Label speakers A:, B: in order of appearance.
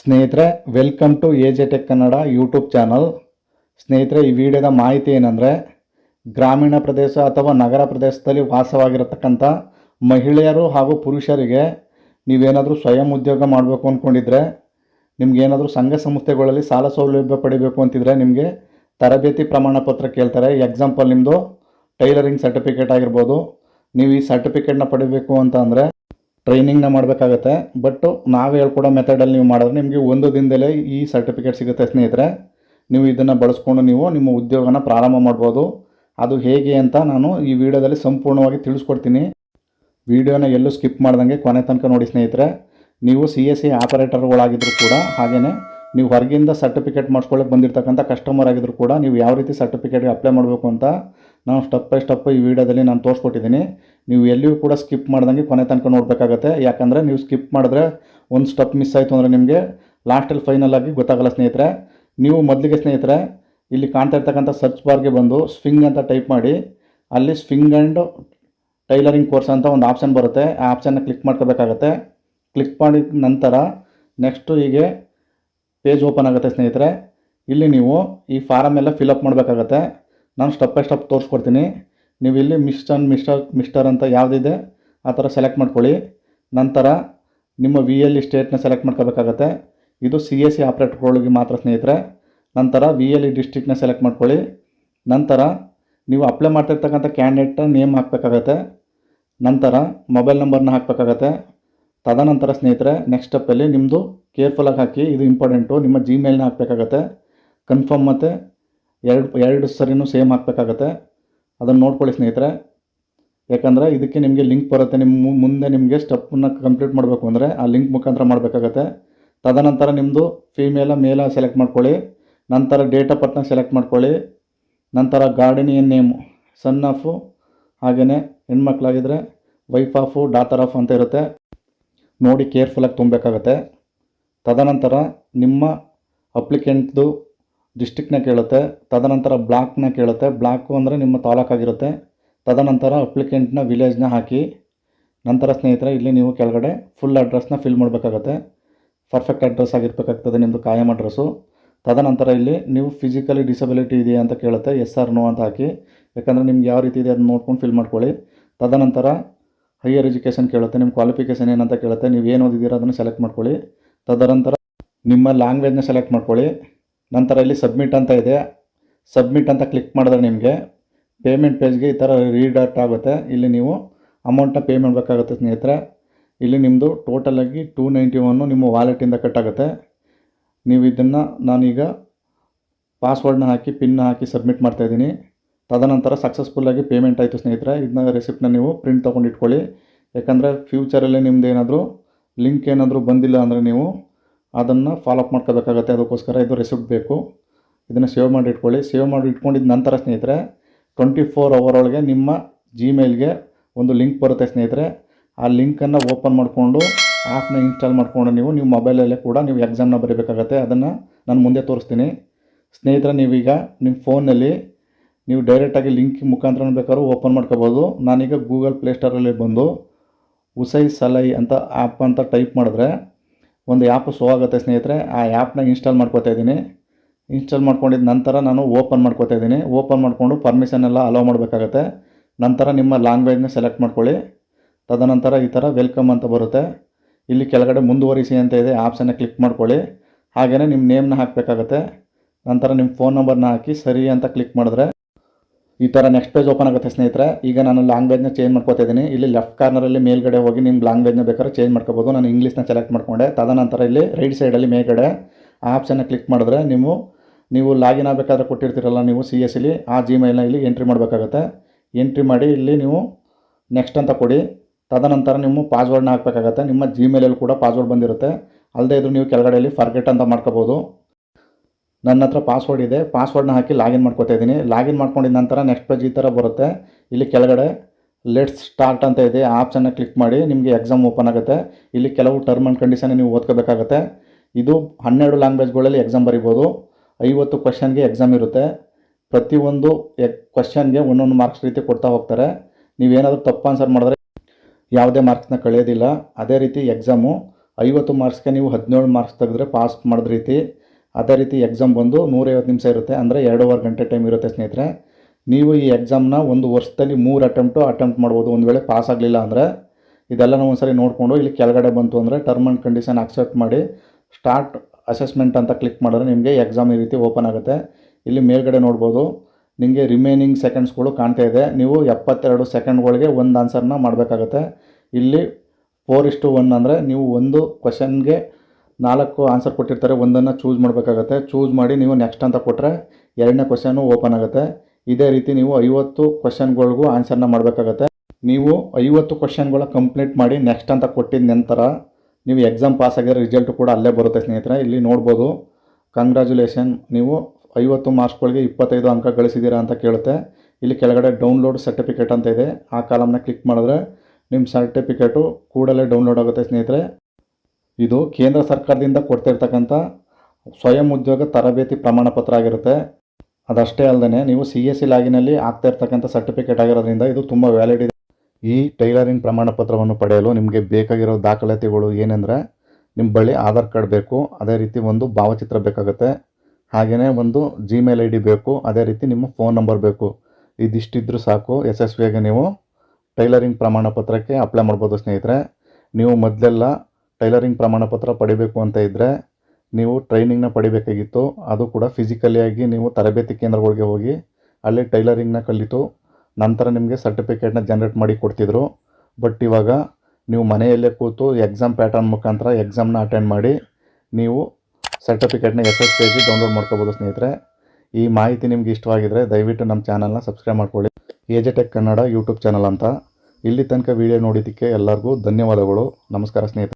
A: ಸ್ನೇಹಿತರೆ welcome to A J tech Kannada YouTube channel ಸ್ನೇಹಿತರೆ, ಈ ವಿಡಿಯೋದ ಮಾಹಿತಿ ಏನಂದರೆ, ಗ್ರಾಮೀಣ ಪ್ರದೇಶ ಅಥವಾ ನಗರ ಪ್ರದೇಶದಲ್ಲಿ ವಾಸವಾಗಿರತಕ್ಕಂಥ ಮಹಿಳೆಯರು ಹಾಗೂ ಪುರುಷರಿಗೆ ನೀವೇನಾದರೂ ಸ್ವಯಂ ಉದ್ಯೋಗ ಮಾಡಬೇಕು ಅಂದ್ಕೊಂಡಿದ್ರೆ ನಿಮಗೇನಾದರೂ ಸಂಘ ಸಂಸ್ಥೆಗಳಲ್ಲಿ ಸಾಲ ಸೌಲಭ್ಯ ಪಡಿಬೇಕು ಅಂತಿದ್ರೆ ನಿಮಗೆ ತರಬೇತಿ ಪ್ರಮಾಣ ಪತ್ರ ಕೇಳ್ತಾರೆ. ಎಕ್ಸಾಂಪಲ್ ನಿಮ್ಮದು ಟೈಲರಿಂಗ್ ಸರ್ಟಿಫಿಕೇಟ್ ಆಗಿರ್ಬೋದು. ನೀವು ಈ ಸರ್ಟಿಫಿಕೇಟ್ನ ಪಡಿಬೇಕು ಅಂತ ಅಂದರೆ ಟ್ರೈನಿಂಗ್ನ ಮಾಡಬೇಕಾಗತ್ತೆ. ಬಟ್ ನಾವು ಹೇಳ್ಕೊಡೋ ಮೆಥಡಲ್ಲಿ ನೀವು ಮಾಡಿದ್ರೆ ನಿಮಗೆ ಒಂದು ದಿನದಲ್ಲೇ ಈ ಸರ್ಟಿಫಿಕೇಟ್ ಸಿಗುತ್ತೆ ಸ್ನೇಹಿತರೆ. ನೀವು ಇದನ್ನು ಬಳಸ್ಕೊಂಡು ನೀವು ನಿಮ್ಮ ಉದ್ಯೋಗನ ಪ್ರಾರಂಭ ಮಾಡ್ಬೋದು. ಅದು ಹೇಗೆ ಅಂತ ನಾನು ಈ ವಿಡಿಯೋದಲ್ಲಿ ಸಂಪೂರ್ಣವಾಗಿ ತಿಳಿಸ್ಕೊಡ್ತೀನಿ. ವಿಡಿಯೋನ ಎಲ್ಲೂ ಸ್ಕಿಪ್ ಮಾಡ್ದಂಗೆ ಕೊನೆ ತನಕ ನೋಡಿ ಸ್ನೇಹಿತರೆ. ನೀವು ಸಿ ಎಸ್ ಸಿ ಆಪರೇಟರ್ಗಳಾಗಿದ್ದರೂ ಕೂಡ ಹಾಗೆಯೇ ನೀವು ಹೊರಗಿಂದ ಸರ್ಟಿಫಿಕೇಟ್ ಮಾಡಿಸ್ಕೊಳ್ಳೋಕೆ ಬಂದಿರತಕ್ಕಂಥ ಕಸ್ಟಮರ್ ಆಗಿದ್ರು ಕೂಡ ನೀವು ಯಾವ ರೀತಿ ಸರ್ಟಿಫಿಕೇಟ್ಗೆ ಅಪ್ಲೈ ಮಾಡಬೇಕು ಅಂತ ನಾನು ಸ್ಟೆಪ್ ಬೈ ಸ್ಟೆಪ್ ಈ ವಿಡಿಯೋದಲ್ಲಿ ನಾನು ತೋರಿಸ್ಕೊಟ್ಟಿದ್ದೀನಿ. ನೀವು ಎಲ್ಲಿಯೂ ಕೂಡ ಸ್ಕಿಪ್ ಮಾಡ್ದಂಗೆ ಕೊನೆ ತನಕ ನೋಡಬೇಕಾಗತ್ತೆ. ಯಾಕಂದರೆ ನೀವು ಸ್ಕಿಪ್ ಮಾಡಿದ್ರೆ ಒಂದು ಸ್ಟೆಪ್ ಮಿಸ್ ಆಯಿತು ಅಂದರೆ ನಿಮಗೆ ಲಾಸ್ಟಲ್ಲಿ ಫೈನಲ್ ಆಗಿ ಗೊತ್ತಾಗಲ್ಲ ಸ್ನೇಹಿತರೆ. ನೀವು ಮೊದಲಿಗೆ ಸ್ನೇಹಿತರೆ, ಇಲ್ಲಿ ಕಾಣ್ತಾ ಇರ್ತಕ್ಕಂಥ ಸರ್ಚ್ ಬಾರ್ಗೆ ಬಂದು ಸ್ವಿಂಗ್ ಅಂತ ಟೈಪ್ ಮಾಡಿ. ಅಲ್ಲಿ ಸ್ವಿಂಗ್ ಆ್ಯಂಡ್ ಟೈಲರಿಂಗ್ ಕೋರ್ಸ್ ಅಂತ ಒಂದು ಆಪ್ಷನ್ ಬರುತ್ತೆ. ಆ ಆಪ್ಷನ್ನ ಕ್ಲಿಕ್ ಮಾಡ್ಕೋಬೇಕಾಗತ್ತೆ. ಕ್ಲಿಕ್ ಮಾಡಿದ ನಂತರ ನೆಕ್ಸ್ಟು ಹೀಗೆ ಪೇಜ್ ಓಪನ್ ಆಗುತ್ತೆ ಸ್ನೇಹಿತರೆ. ಇಲ್ಲಿ ನೀವು ಈ ಫಾರಮ್ ಎಲ್ಲ ಫಿಲಪ್ ಮಾಡಬೇಕಾಗತ್ತೆ. ನಾನು ಸ್ಟೆಪ್ ಬೈ ಸ್ಟೆಪ್ ತೋರಿಸ್ಕೊಡ್ತೀನಿ. ನೀವು ಇಲ್ಲಿ ಮಿಸ್ಟರ್ ಮಿಸ್ಟರ್ ಮಿಸ್ಟರ್ ಅಂತ ಯಾವುದಿದೆ, ಆ ಥರ ಸೆಲೆಕ್ಟ್ ಮಾಡ್ಕೊಳ್ಳಿ. ನಂತರ ನಿಮ್ಮ ವಿ ಎಲ್ ಇ ಸ್ಟೇಟ್ನ ಸೆಲೆಕ್ಟ್ ಮಾಡ್ಕೋಬೇಕಾಗತ್ತೆ. ಇದು ಸಿ ಎಸ್ ಸಿ ಆಪ್ರೇಟರ್ಗಳಿಗೆ ಮಾತ್ರ ಸ್ನೇಹಿತರೆ. ನಂತರ ವಿ ಎಲ್ ಇ ಡಿಸ್ಟಿಕ್ನ ಸೆಲೆಕ್ಟ್ ಮಾಡ್ಕೊಳ್ಳಿ. ನಂತರ ನೀವು ಅಪ್ಲೈ ಮಾಡ್ತಿರ್ತಕ್ಕಂಥ ಕ್ಯಾಂಡಿಡೇಟ್ನ ನೇಮ್ ಹಾಕಬೇಕಾಗತ್ತೆ. ನಂತರ ಮೊಬೈಲ್ ನಂಬರ್ನ ಹಾಕಬೇಕಾಗತ್ತೆ. ತದನಂತರ ಸ್ನೇಹಿತರೆ ನೆಕ್ಸ್ಟ್ ಸ್ಟೆಪ್ಪಲ್ಲಿ ನಿಮ್ಮದು ಕೇರ್ಫುಲ್ಲಾಗಿ ಹಾಕಿ, ಇದು ಇಂಪಾರ್ಟೆಂಟು ನಿಮ್ಮ ಜಿಮೇಲ್ನ ಹಾಕಬೇಕಾಗತ್ತೆ. ಕನ್ಫರ್ಮ್ ಮತ್ತು ಎರಡು ಎರಡು ಸರಿನೂ ಸೇಮ್ ಹಾಕಬೇಕಾಗತ್ತೆ. ಅದನ್ನು ನೋಡ್ಕೊಳ್ಳಿ ಸ್ನೇಹಿತರೆ. ಯಾಕಂದರೆ ಇದಕ್ಕೆ ನಿಮಗೆ ಲಿಂಕ್ ಬರುತ್ತೆ. ನಿಮ್ಮ ಮುಂದೆ ನಿಮಗೆ ಸ್ಟೆಪ್ಪನ್ನು ಕಂಪ್ಲೀಟ್ ಮಾಡಬೇಕು ಅಂದರೆ ಆ ಲಿಂಕ್ ಮುಖಾಂತರ ಮಾಡಬೇಕಾಗತ್ತೆ. ತದನಂತರ ನಿಮ್ಮದು ಫೀಮೇಲ ಮೇಲ ಸೆಲೆಕ್ಟ್ ಮಾಡ್ಕೊಳ್ಳಿ. ನಂತರ ಡೇಟ್ ಆಫ್ ಬರ್ತ್ನ ಸೆಲೆಕ್ಟ್ ಮಾಡ್ಕೊಳ್ಳಿ. ನಂತರ ಗಾರ್ಡನಿಯನ್ ನೇಮು ಸನ್ ಆಫು ಹಾಗೆಯೇ ಹೆಣ್ಮಕ್ಳಾಗಿದ್ದರೆ ವೈಫ್ ಆಫು ಡಾಟರ್ ಆಫ್ ಅಂತ ಇರುತ್ತೆ. ನೋಡಿ ಕೇರ್ಫುಲ್ಲಾಗಿ ತುಂಬಬೇಕಾಗತ್ತೆ. ತದನಂತರ ನಿಮ್ಮ ಅಪ್ಲಿಕೆಂಟ್ದು ಡಿಸ್ಟಿಕ್ನ ಕೇಳುತ್ತೆ, ತದನಂತರ ಬ್ಲಾಕ್ನ ಕೇಳುತ್ತೆ. ಬ್ಲಾಕು ಅಂದರೆ ನಿಮ್ಮ ತಾಲೂಕಾಗಿರುತ್ತೆ ತದನಂತರ ಅಪ್ಲಿಕೆಂಟ್ನ ವಿಲೇಜ್ನ ಹಾಕಿ, ನಂತರ ಸ್ನೇಹಿತರೆ, ಇಲ್ಲಿ ನೀವು ಕೆಳಗಡೆ ಫುಲ್ ಅಡ್ರೆಸ್ನ ಫಿಲ್ ಮಾಡಬೇಕಾಗತ್ತೆ. ಪರ್ಫೆಕ್ಟ್ ಅಡ್ರೆಸ್ ಆಗಿರ್ಬೇಕಾಗ್ತದೆ ನಿಮ್ಮದು ಕಾಯಂ ಅಡ್ರೆಸ್ಸು ತದನಂತರ ಇಲ್ಲಿ ನೀವು ಫಿಸಿಕಲಿ ಡಿಸಬಿಲಿಟಿ ಇದೆಯಾ ಅಂತ ಕೇಳುತ್ತೆ ಎಸ್ ಆರ್ ನೋ ಅಂತ ಹಾಕಿ. ಯಾಕಂದರೆ ನಿಮ್ಗೆ ಯಾವ ರೀತಿ ಇದೆ ಅದನ್ನ ನೋಡ್ಕೊಂಡು ಫಿಲ್ ಮಾಡ್ಕೊಳ್ಳಿ. ತದನಂತರ ಹೈಯರ್ ಎಜುಕೇಷನ್ ಕೇಳುತ್ತೆ ನಿಮ್ಮ ಕ್ವಾಲಿಫಿಕೇಷನ್ ಏನಂತ ಕೇಳುತ್ತೆ, ನೀವು ಏನು ಓದಿದ್ದೀರಾ ಅದನ್ನು ಸೆಲೆಕ್ಟ್ ಮಾಡ್ಕೊಳ್ಳಿ. ತದನಂತರ ನಿಮ್ಮ ಲ್ಯಾಂಗ್ವೇಜ್ನ ಸೆಲೆಕ್ಟ್ ಮಾಡ್ಕೊಳ್ಳಿ. ನಂತರ ಇಲ್ಲಿ ಸಬ್ಮಿಟ್ ಅಂತ ಇದೆ. ಸಬ್ಮಿಟ್ ಅಂತ ಕ್ಲಿಕ್ ಮಾಡಿದ್ರೆ ನಿಮಗೆ ಪೇಮೆಂಟ್ ಪೇಜ್ಗೆ ಈ ಥರ ರೀಡಾಕ್ಟ್ ಆಗುತ್ತೆ. ಇಲ್ಲಿ ನೀವು ಅಮೌಂಟ್ನ ಪೇ ಮಾಡಬೇಕಾಗುತ್ತೆ ಸ್ನೇಹಿತರೆ. ಇಲ್ಲಿ ನಿಮ್ಮದು ಟೋಟಲಾಗಿ ಟೂ ನೈಂಟಿ ಒನ್ನು ನಿಮ್ಮ ವಾಲೆಟಿಂದ ಕಟ್ಟಾಗುತ್ತೆ. ನೀವು ಇದನ್ನು ನಾನೀಗ ಪಾಸ್ವರ್ಡ್ನ ಹಾಕಿ ಪಿನ್ನ ಹಾಕಿ ಸಬ್ಮಿಟ್ ಮಾಡ್ತಾಯಿದ್ದೀನಿ ತದನಂತರ ಸಕ್ಸಸ್ಫುಲ್ಲಾಗಿ ಪೇಮೆಂಟ್ ಆಯಿತು ಸ್ನೇಹಿತರೆ. ಇದನ್ನ ರೆಸಿಪ್ಟನ್ನ ನೀವು ಪ್ರಿಂಟ್ ತೊಗೊಂಡು ಇಟ್ಕೊಳ್ಳಿ ಯಾಕಂದರೆ ಫ್ಯೂಚರಲ್ಲಿ ನಿಮ್ದು ಏನಾದರೂ ಲಿಂಕ್ ಏನಾದರೂ ಬಂದಿಲ್ಲ ಅಂದರೆ ನೀವು ಅದನ್ನು ಫಾಲೋಅಪ್ ಮಾಡ್ಕೋಬೇಕಾಗತ್ತೆ. ಅದಕ್ಕೋಸ್ಕರ ಇದು ರೆಸಿಪ್ಟ್ ಬೇಕು. ಇದನ್ನು ಸೇವ್ ಮಾಡಿ ಇಟ್ಕೊಳ್ಳಿ. ಸೇವ್ ಮಾಡಿ ಇಟ್ಕೊಂಡಿದ್ದ ನಂತರ ಸ್ನೇಹಿತರೆ ಟ್ವೆಂಟಿ ಫೋರ್ ಅವರ್ ಒಳಗೆ ನಿಮ್ಮ ಜಿಮೇಲ್ಗೆ ಒಂದು ಲಿಂಕ್ ಬರುತ್ತೆ ಸ್ನೇಹಿತರೆ. ಆ ಲಿಂಕನ್ನು ಓಪನ್ ಮಾಡಿಕೊಂಡು ಆ್ಯಪ್ನ ಇನ್ಸ್ಟಾಲ್ ಮಾಡಿಕೊಂಡು ನೀವು ನಿಮ್ಮ ಮೊಬೈಲಲ್ಲೇ ಕೂಡ ನೀವು ಎಕ್ಸಾಮ್ನ ಬರೀಬೇಕಾಗತ್ತೆ. ಅದನ್ನು ನಾನು ಮುಂದೆ ತೋರಿಸ್ತೀನಿ. ಸ್ನೇಹಿತರೆ, ನೀವೀಗ ನಿಮ್ಮ ಫೋನಲ್ಲಿ ನೀವು ಡೈರೆಕ್ಟಾಗಿ ಲಿಂಕ್ ಮುಖಾಂತರ ಬೇಕಾದ್ರೂ ಓಪನ್ ಮಾಡ್ಕೋಬೋದು ನಾನೀಗ ಗೂಗಲ್ ಪ್ಲೇಸ್ಟೋರಲ್ಲಿ ಬಂದು, ಉಸೈ ಸಲೈ ಅಂತ ಆ್ಯಪ್ ಅಂತ ಟೈಪ್ ಮಾಡಿದ್ರೆ ಒಂದು ಆ್ಯಪ್ ಶೋ ಆಗುತ್ತೆ ಸ್ನೇಹಿತರೆ, ಆ ಆ್ಯಪ್ನ ಇನ್ಸ್ಟಾಲ್ ಮಾಡ್ಕೋತಾ ಇದ್ದೀನಿ. ಇನ್ಸ್ಟಾಲ್ ಮಾಡ್ಕೊಂಡಿದ್ದ ನಂತರ ನಾನು ಓಪನ್ ಮಾಡ್ಕೋತಾ ಇದ್ದೀನಿ. ಓಪನ್ ಮಾಡಿಕೊಂಡು ಪರ್ಮಿಷನ್ ಎಲ್ಲ ಅಲೋ ಮಾಡಬೇಕಾಗತ್ತೆ. ನಂತರ ನಿಮ್ಮ ಲ್ಯಾಂಗ್ವೇಜ್ನ ಸೆಲೆಕ್ಟ್ ಮಾಡ್ಕೊಳ್ಳಿ. ತದನಂತರ ಈ ಥರ ವೆಲ್ಕಮ್ ಅಂತ ಬರುತ್ತೆ. ಇಲ್ಲಿ ಕೆಳಗಡೆ ಮುಂದುವರಿಸಿ ಅಂತ ಇದೆ ಆಪ್ಷನ್ನ ಕ್ಲಿಕ್ ಮಾಡ್ಕೊಳ್ಳಿ. ಹಾಗೆಯೇ ನಿಮ್ಮ ನೇಮ್ನ ಹಾಕಬೇಕಾಗತ್ತೆ. ನಂತರ ನಿಮ್ಮ ಫೋನ್ ನಂಬರ್ನ ಹಾಕಿ ಸರಿ ಅಂತ ಕ್ಲಿಕ್ ಮಾಡಿದ್ರೆ ಈ ಥರ ನೆಕ್ಸ್ಟ್ ಪೇಜ್ ಓಪನ್ ಆಗುತ್ತೆ ಸ್ನೇಹಿತರೆ. ಈಗ ನಾನು ಲ್ಯಾಂಗ್ವೇಜ್ನ ಚೇಂಜ್ ಮಾಡ್ಕೋತಾ ಇದ್ದೀನಿ. ಇಲ್ಲಿ ಲೆಫ್ಟ್ ಕಾರ್ನರಲ್ಲಿ ಮೇಲ್ಗಡೆ ಹೋಗಿ ನಿಮ್ಮ ಲ್ಯಾಂಗ್ವೇಜ್ನ ಬೇಕಾದ್ರೆ ಚೇಂಜ್ ಮಾಡ್ಕೋಬೋದು. ನಾನು ಇಂಗ್ಲೀಷ್ನ ಸೆಲೆಕ್ಟ್ ಮಾಡ್ಕೊಂಡೆ. ತದನಂತರ ಇಲ್ಲಿ ರೈಟ್ ಸೈಡಲ್ಲಿ ಮೇಲ್ಗಡೆ ಆ ಆಪ್ಷನ್ನ ಕ್ಲಿಕ್ ಮಾಡಿದ್ರೆ ನೀವು ನೀವು ಲಾಗಿನ್ ಆಗಬೇಕಾದ್ರೆ ಕೊಟ್ಟಿರ್ತೀರಲ್ಲ ನೀವು ಸಿ ಎಸ್ ಇಲ್ಲಿ, ಆ ಜಿಮೇಲ್ನ ಇಲ್ಲಿ ಎಂಟ್ರಿ ಮಾಡಬೇಕಾಗತ್ತೆ. ಎಂಟ್ರಿ ಮಾಡಿ ಇಲ್ಲಿ ನೀವು ನೆಕ್ಸ್ಟ್ ಅಂತ ಕೊಡಿ. ತದನಂತರ ನಿಮ್ಮ ಪಾಸ್ವರ್ಡ್ನ ಹಾಕಬೇಕಾಗತ್ತೆ. ನಿಮ್ಮ ಜಿಮೇಲಲ್ಲಿ ಕೂಡ ಪಾಸ್ವರ್ಡ್ ಬಂದಿರುತ್ತೆ. ಅಲ್ಲದೆ ಇದ್ರೂ ನೀವು ಕೆಳಗಡೆಯಲ್ಲಿ ಫರ್ಗೆಟ್ ಅಂತ ಮಾಡ್ಕೋಬೋದು. ನನ್ನ ಹತ್ರ ಪಾಸ್ವರ್ಡ್ ಇದೆ. ಪಾಸ್ವರ್ಡ್ನ ಹಾಕಿ ಲಾಗಿನ್ ಮಾಡ್ಕೊತಾ ಇದ್ದೀನಿ. ಲಾಗಿನ್ ಮಾಡ್ಕೊಂಡಿದ್ದ ನಂತರ ನೆಕ್ಸ್ಟ್ ಪೇಜ್ ಈ ಥರ ಬರುತ್ತೆ. ಇಲ್ಲಿ ಕೆಳಗಡೆ ಲೆಟ್ಸ್ ಸ್ಟಾರ್ಟ್ ಅಂತ ಇದೆ. ಆಪ್ಷನ್ನ ಕ್ಲಿಕ್ ಮಾಡಿ ನಿಮಗೆ ಎಕ್ಸಾಮ್ ಓಪನ್ ಆಗುತ್ತೆ. ಇಲ್ಲಿ ಕೆಲವು ಟರ್ಮ್ ಆ್ಯಂಡ್ ಕಂಡೀಷನ್ ನೀವು ಓದ್ಕೋಬೇಕಾಗತ್ತೆ. ಇದು ಹನ್ನೆರಡು ಲ್ಯಾಂಗ್ವೇಜ್ಗಳಲ್ಲಿ ಎಕ್ಸಾಮ್ ಬರಿಬೋದು. ಐವತ್ತು ಕ್ವಶನ್ಗೆ ಎಕ್ಸಾಮ್ ಇರುತ್ತೆ. ಪ್ರತಿಯೊಂದು ಎ ಕ್ವಶನ್ಗೆ ಒಂದೊಂದು ಮಾರ್ಕ್ಸ್ ರೀತಿ ಕೊಡ್ತಾ ಹೋಗ್ತಾರೆ. ನೀವೇನಾದರೂ ತಪ್ಪು ಆನ್ಸರ್ ಮಾಡಿದ್ರೆ ಯಾವುದೇ ಮಾರ್ಕ್ಸ್ನ ಕಳೆಯೋದಿಲ್ಲ. ಅದೇ ರೀತಿ ಎಕ್ಸಾಮು ಐವತ್ತು ಮಾರ್ಕ್ಸ್ಗೆ ನೀವು ಹದಿನೇಳು ಮಾರ್ಕ್ಸ್ ತೆಗೆದ್ರೆ ಪಾಸ್ ಮಾಡಿದ ರೀತಿ ಅದೇ ರೀತಿ ಎಕ್ಸಾಮ್ ಬಂದು ನೂರೈವತ್ತು ನಿಮಿಷ ಇರುತ್ತೆ. ಅಂದರೆ ಎರಡೂವರೆ ಗಂಟೆ ಟೈಮ್ ಇರುತ್ತೆ ಸ್ನೇಹಿತರೆ. ನೀವು ಈ ಎಕ್ಸಾಮ್ನ ಒಂದು ವರ್ಷದಲ್ಲಿ ಮೂರು ಅಟೆಂಪ್ಟು ಅಟೆಂಪ್ಟ್ ಮಾಡ್ಬೋದು. ಒಂದು ವೇಳೆ ಪಾಸ್ ಆಗಲಿಲ್ಲ ಅಂದರೆ ನಾವು ಒಂದ್ಸರಿ ನೋಡಿಕೊಂಡು ಇಲ್ಲಿ ಕೆಳಗಡೆ ಬಂತು ಅಂದರೆ ಟರ್ಮ್ ಆ್ಯಂಡ್ ಕಂಡೀಷನ್ ಅಕ್ಸೆಪ್ಟ್ ಮಾಡಿ ಸ್ಟಾರ್ಟ್ ಅಸೆಸ್ಮೆಂಟ್ ಅಂತ ಕ್ಲಿಕ್ ಮಾಡಿದ್ರೆ ನಿಮಗೆ ಎಕ್ಸಾಮ್ ಈ ರೀತಿ ಓಪನ್ ಆಗುತ್ತೆ. ಇಲ್ಲಿ ಮೇಲ್ಗಡೆ ನೋಡ್ಬೋದು. ನಿಮಗೆ ರಿಮೈನಿಂಗ್ ಸೆಕೆಂಡ್ಸ್ಗಳು ಕಾಣ್ತಾ ಇದೆ. ನೀವು ಎಪ್ಪತ್ತೆರಡು ಸೆಕೆಂಡ್ಗಳಿಗೆ ಒಂದು ಆನ್ಸರ್ನ ಮಾಡಬೇಕಾಗತ್ತೆ. ಇಲ್ಲಿ ಫೋರ್ ಇಷ್ಟು ಒನ್ ಅಂದರೆ ನೀವು ಒಂದು ಕ್ವಶನ್ಗೆ ನಾಲ್ಕು ಆನ್ಸರ್ ಕೊಟ್ಟಿರ್ತಾರೆ, ಒಂದನ್ನು ಚೂಸ್ ಮಾಡಬೇಕಾಗತ್ತೆ. ಚೂಸ್ ಮಾಡಿ ನೀವು ನೆಕ್ಸ್ಟ್ ಅಂತ ಕೊಟ್ಟರೆ ಎರಡನೇ ಕ್ವಶನು ಓಪನ್ ಆಗುತ್ತೆ. ಇದೇ ರೀತಿ ನೀವು ಐವತ್ತು ಕ್ವಶನ್ಗಳಿಗೂ ಆನ್ಸರ್ನ ಮಾಡಬೇಕಾಗತ್ತೆ. ನೀವು ಐವತ್ತು ಕ್ವಶನ್ಗಳ ಕಂಪ್ಲೀಟ್ ಮಾಡಿ ನೆಕ್ಸ್ಟ್ ಅಂತ ಕೊಟ್ಟಿದ ನಂತರ ನೀವು ಎಕ್ಸಾಮ್ ಪಾಸ್ ಆಗಿದ್ರೆ ರಿಸಲ್ಟು ಕೂಡ ಅಲ್ಲೇ ಬರುತ್ತೆ ಸ್ನೇಹಿತರೆ. ಇಲ್ಲಿ ನೋಡ್ಬೋದು. ಕಂಗ್ರ್ಯಾಚುಲೇಷನ್ ನೀವು ಐವತ್ತು ಮಾರ್ಕ್ಸ್ಗಳಿಗೆ ಇಪ್ಪತ್ತೈದು ಅಂಕ ಗಳಿಸಿದ್ದೀರಾ ಅಂತ ಕೇಳುತ್ತೆ. ಇಲ್ಲಿ ಕೆಳಗಡೆ ಡೌನ್ಲೋಡ್ ಸರ್ಟಿಫಿಕೇಟ್ ಅಂತ ಇದೆ. ಆ ಕಾಲಮ್ನ ಕ್ಲಿಕ್ ಮಾಡಿದ್ರೆ ನಿಮ್ಮ ಸರ್ಟಿಫಿಕೇಟು ಕೂಡಲೇ ಡೌನ್ಲೋಡ್ ಆಗುತ್ತೆ ಸ್ನೇಹಿತರೆ. ಇದು ಕೇಂದ್ರ ಸರ್ಕಾರದಿಂದ ಕೊಡ್ತಿರ್ತಕ್ಕಂಥ ಸ್ವಯಂ ಉದ್ಯೋಗ ತರಬೇತಿ ಪ್ರಮಾಣ ಪತ್ರ ಆಗಿರುತ್ತೆ. ಅದಷ್ಟೇ ಅಲ್ಲದೆ ನೀವು ಸಿ ಎಸ್ ಸಿ ಲಾಗಿನಲ್ಲಿ ಆಗ್ತಾ ಇರ್ತಕ್ಕಂಥ ಸರ್ಟಿಫಿಕೇಟ್ ಆಗಿರೋದ್ರಿಂದ ಇದು ತುಂಬ ವ್ಯಾಲಿಡ್ ಇದೆ. ಈ ಟೈಲರಿಂಗ್ ಪ್ರಮಾಣ ಪತ್ರವನ್ನು ಪಡೆಯಲು ನಿಮಗೆ ಬೇಕಾಗಿರೋ ದಾಖಲಾತಿಗಳು ಏನೆಂದರೆ ನಿಮ್ಮ ಬಳಿ ಆಧಾರ್ ಕಾರ್ಡ್ ಬೇಕು, ಅದೇ ರೀತಿ ಒಂದು ಭಾವಚಿತ್ರ ಬೇಕಾಗುತ್ತೆ ಹಾಗೆಯೇ ಒಂದು ಜಿಮೇಲ್ ಐ ಡಿ ಬೇಕು, ಅದೇ ರೀತಿ ನಿಮ್ಮ ಫೋನ್ ನಂಬರ್ ಬೇಕು. ಇದಿಷ್ಟಿದ್ರೂ ಸಾಕು, ಯಶಸ್ವಿಯಾಗಿ ನೀವು ಟೈಲರಿಂಗ್ ಪ್ರಮಾಣ ಪತ್ರಕ್ಕೆ ಅಪ್ಲೈ ಮಾಡ್ಬೋದು ಸ್ನೇಹಿತರೆ. ನೀವು ಮೊದಲೆಲ್ಲ ಟೈಲರಿಂಗ್ ಪ್ರಮಾಣಪತ್ರ ಪಡಿಬೇಕು ಅಂತ ಇದ್ದರೆ ನೀವು ಟ್ರೈನಿಂಗ್ನ ಪಡಿಬೇಕಾಗಿತ್ತು. ಅದು ಕೂಡ ಫಿಸಿಕಲಿಯಾಗಿ ನೀವು ತರಬೇತಿ ಕೇಂದ್ರಗಳಿಗೆ ಹೋಗಿ ಅಲ್ಲಿ ಟೈಲರಿಂಗ್ನ ಕಲಿತು ನಂತರ ನಿಮಗೆ ಸರ್ಟಿಫಿಕೇಟ್ನ ಜನ್ರೇಟ್ ಮಾಡಿ ಕೊಡ್ತಿದ್ರು. ಬಟ್ ಇವಾಗ ನೀವು ಮನೆಯಲ್ಲೇ ಕೂತು ಎಕ್ಸಾಮ್ ಪ್ಯಾಟರ್ನ್ ಮುಖಾಂತರ ಎಕ್ಸಾಮ್ನ ಅಟೆಂಡ್ ಮಾಡಿ ನೀವು ಸರ್ಟಿಫಿಕೇಟ್ನ ಯಶಸ್ವಿಯಾಗಿ ಡೌನ್ಲೋಡ್ ಮಾಡ್ಕೋಬೋದು ಸ್ನೇಹಿತರೆ. ಈ ಮಾಹಿತಿ ನಿಮ್ಗೆ ಇಷ್ಟವಾಗಿದ್ದರೆ ದಯವಿಟ್ಟು ನಮ್ಮ ಚಾನಲ್ನ ಸಬ್ಸ್ಕ್ರೈಬ್ ಮಾಡ್ಕೊಳ್ಳಿ. ಏಜೆಟೆಕ್ ಕನ್ನಡ ಯೂಟ್ಯೂಬ್ ಚಾನಲ್ ಅಂತ. ಇಲ್ಲಿ ತನಕ ವಿಡಿಯೋ ನೋಡಿದ್ದಕ್ಕೆ ಎಲ್ಲರಿಗೂ ಧನ್ಯವಾದಗಳು. ನಮಸ್ಕಾರ ಸ್ನೇಹಿತರೆ.